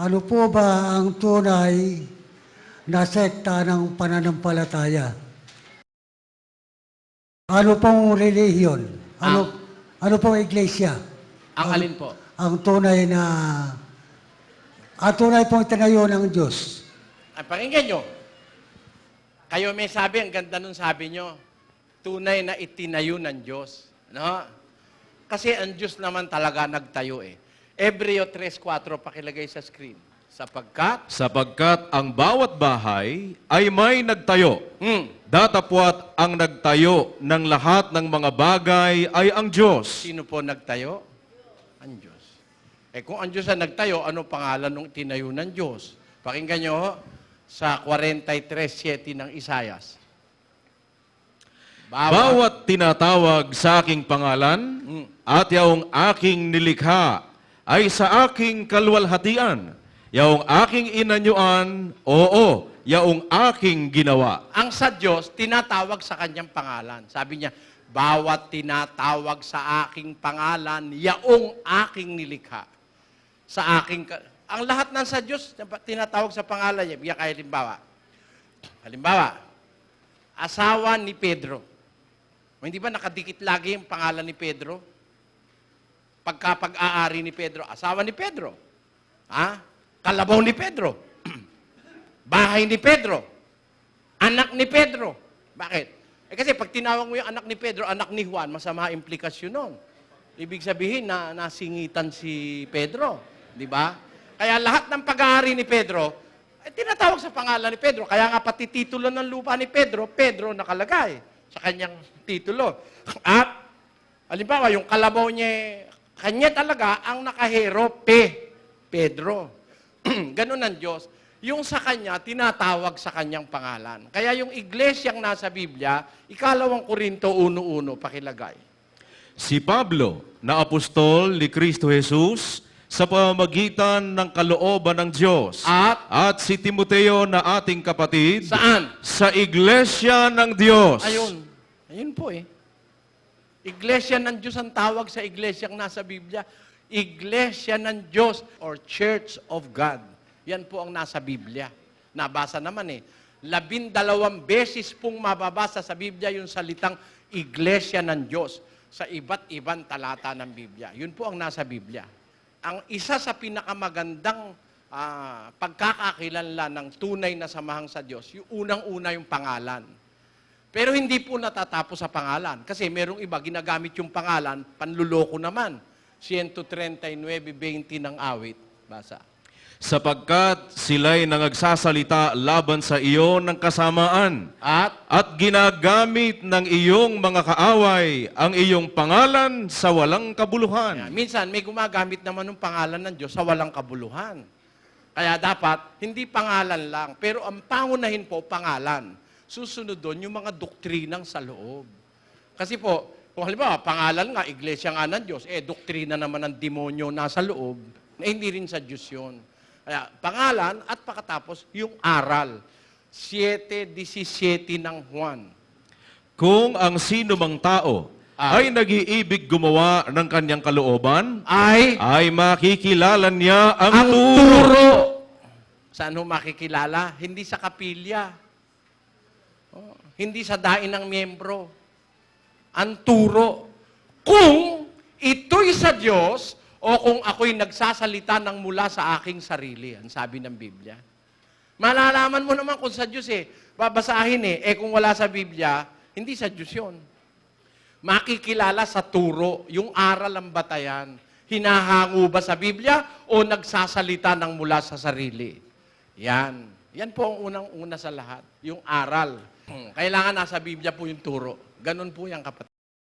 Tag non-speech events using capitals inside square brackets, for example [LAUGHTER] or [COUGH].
Ano po ba ang tunay na sekta ng pananampalataya? Ano pong relihiyon? Ano, ano pong iglesia? Ang alin po? Ang tunay na ang tunay pong tinayo ng Diyos. Ay, pakinggan nyo. Kayo may sabi, ang ganda nun sabi nyo, tunay na itinayo ng Diyos. No? Kasi ang Diyos naman talaga nagtayo eh. Ebreo 3.4, pakilagay sa screen. Sapagkat, Sapagkat ang bawat bahay ay may nagtayo. hmm, Datapwat ang nagtayo ng lahat ng mga bagay ay ang Diyos. sino po nagtayo? Ang Diyos. Eh kung ang Diyos ang nagtayo, ano pangalan ng tinayo ng Diyos? Pakinggan nyo ho, sa 43.7 ng Isayas. Bawat tinatawag sa aking pangalan Hmm. at yaong aking nilikha ay sa aking kalwalhatian. Yaong aking inanyuan, oo, yaong aking ginawa. Ang sa Diyos, tinatawag sa kanyang pangalan. Sabi niya, bawat tinatawag sa aking pangalan, yaong aking nilikha. Sa aking... Ang lahat ng sa Diyos, tinatawag sa pangalan niya. Bigyan kayo halimbawa. Halimbawa, asawa ni Pedro. Hindi ba nakadikit lagi yung pangalan ni Pedro? Pagka pag-aari ni Pedro, asawa ni Pedro. Ha? Kalabaw ni Pedro. [CLEARS THROAT] Bahay ni Pedro. Anak ni Pedro. Bakit? Eh kasi pag tinawag mo yung anak ni Pedro, anak ni Juan, masama implikasyon nun. Ibig sabihin na nasingitan si Pedro. Di ba? Kaya lahat ng pag-aari ni Pedro, eh, tinatawag sa pangalan ni Pedro. Kaya nga pati titulo ng lupa ni Pedro, Pedro nakalagay sa kanyang titulo. At, halimbawa, yung kalabaw niya, kanya talaga ang nakahero, Pe, Pedro. [CLEARS THROAT] Ganun ang Diyos. Yung sa Kanya, tinatawag sa Kanyang pangalan. Kaya yung iglesyang nasa Biblia, ikalawang Korinto 1.1, pakilagay. Si Pablo, na apostol ni Kristo Jesus, sa pamamagitan ng kalooban ng Diyos, At, at si Timoteo na ating kapatid, saan? sa iglesia ng Diyos. Ayun. Ayun po eh. Iglesia ng Diyos ang tawag sa iglesyang nasa Biblia. Iglesia ng Diyos or Church of God. Yan po ang nasa Biblia. Nabasa naman eh. Labindalawang beses pong mababasa sa Biblia yung salitang Iglesia ng Diyos sa iba't ibang talata ng Biblia. Yun po ang nasa Biblia. Ang isa sa pinakamagandang ah, pagkakakilanlan ng tunay na samahang sa Diyos, yung unang-una yung pangalan. Pero hindi po natatapos sa pangalan. Kasi merong iba, ginagamit yung pangalan, panluloko naman. 139.20 ng awit. Basa. sapagkat sila'y nangagsasalita laban sa iyo ng kasamaan At, at ginagamit ng iyong mga kaaway ang iyong pangalan sa walang kabuluhan. minsan may gumagamit naman ng pangalan ng Diyos sa walang kabuluhan. Kaya dapat, hindi pangalan lang, pero ang pangunahin po, pangalan. Susunod doon yung mga doktrinang sa loob. Kasi po, kung halimbawa, pangalan nga, iglesia nga ng Diyos, eh, doktrina naman ng demonyo nasa loob, eh, hindi rin sa Diyos yun. Kaya, pangalan at pakatapos, yung aral. 7.17 ng Juan. Kung ang sino mang tao Ay. ay nag-iibig gumawa ng kanyang kalooban, Ay, ay makikilala niya ang, ang turo. turo. Saan ho makikilala? Hindi sa kapilya. Hindi sa dain ng miyembro. Ang turo. Kung ito'y sa Diyos o kung ako'y nagsasalita ng mula sa aking sarili. Ang sabi ng Biblia. Malalaman mo naman kung sa Diyos eh. Babasahin eh. Eh kung wala sa Biblia, hindi sa Diyos yun makikilala sa turo, yung aral ang batayan. Hinahango ba sa Biblia o nagsasalita ng mula sa sarili? Yan. Yan po ang unang-una sa lahat, yung aral. Kailangan nasa Biblia po yung turo. Ganun po yan, kapatid.